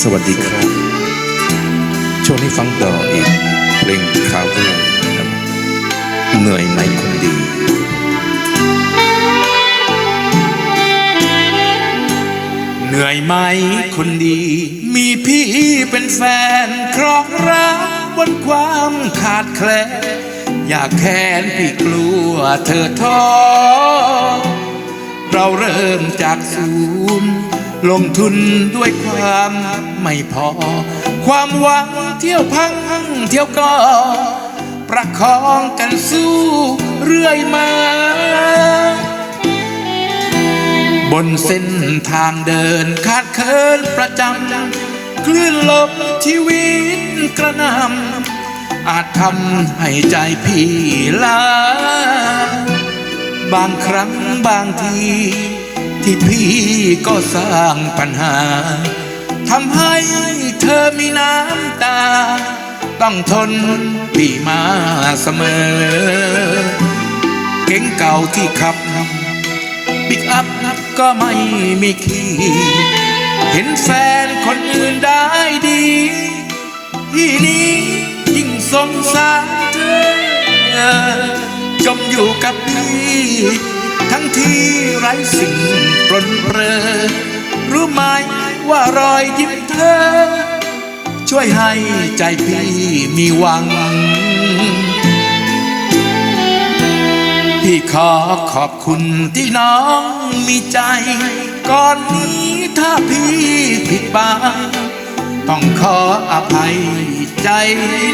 สวัสดีครับ ช่วงนี้ฟังต่ออีกเพลงคาวเวอร์ครับเหนื่อยไหมคนดี เหนื่อยไหมคนดี มีพี่เป็นแฟนครองรักบนความขาดแคลนอยากแค้นพี่กลัวเธอท้อเราเริ่มจากศูนย์ ลงทุนด้วยความไม่พอ ความหวังเที่ยวพังเที่ยวก็ ประคองกันสู้เรื่อยมา บนเส้นทางเดินขาดเคินประจำคลื่นลมชีวิตกระนำอาจทำให้ใจพี่ลาบางครั้งบางที ที่พี่ก็สร้างปัญหาทำให้เธอมีน้ำตา ต้องทนพี่มาเสมอ เก่งเก่าที่ขับบิ๊กอัพก็ไม่มีขีเห็นแฟนคนอื่นได้ดีที่นี้ยิ่งสงสารเธอ จมอยู่กับพี่ ไร้สิ่งปรนเปรอรู้ไหมว่ารอยยิ้มเธอ ช่วยให้ใจพี่มีหวัง พี่ขอขอบคุณที่น้องมีใจ ก่อนนี้ถ้าพี่ผิดบาต้องขออภัยใจ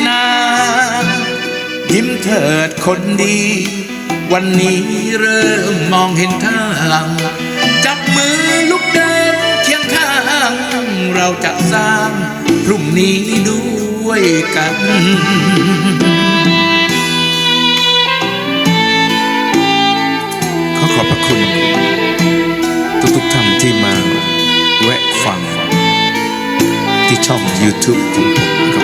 นะยิ้มเถิดคนดี วันนี้เริ่มมองเห็นทาง จับมือลุกเดินเคียงข้าง เราจะสร้างพรุ่งนี้ด้วยกันขอขอบพระคุณ ทุกๆท่านที่มาแวะฟัง ที่ช่อง YouTube ของผมครับ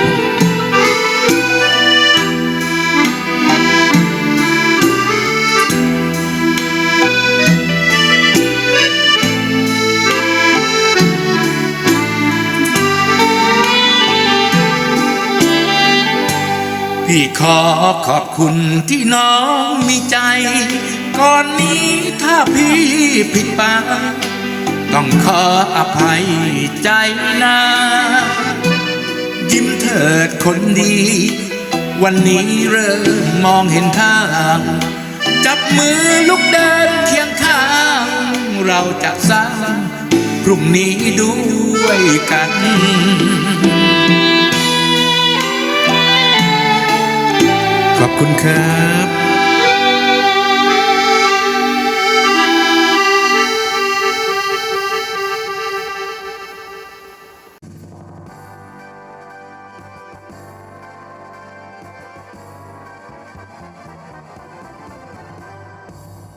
พี่ขอขอบคุณที่น้องมีใจ ก่อนนี้ถ้าพี่ผิดไปต้องขออภัยใจนะยิ้มเถิดคนดี วันนี้เริ่มมองเห็นทาง จับมือลุกเดินเคียงข้าง เราจะสร้างพรุ่งนี้ด้วยกัน คุณครับ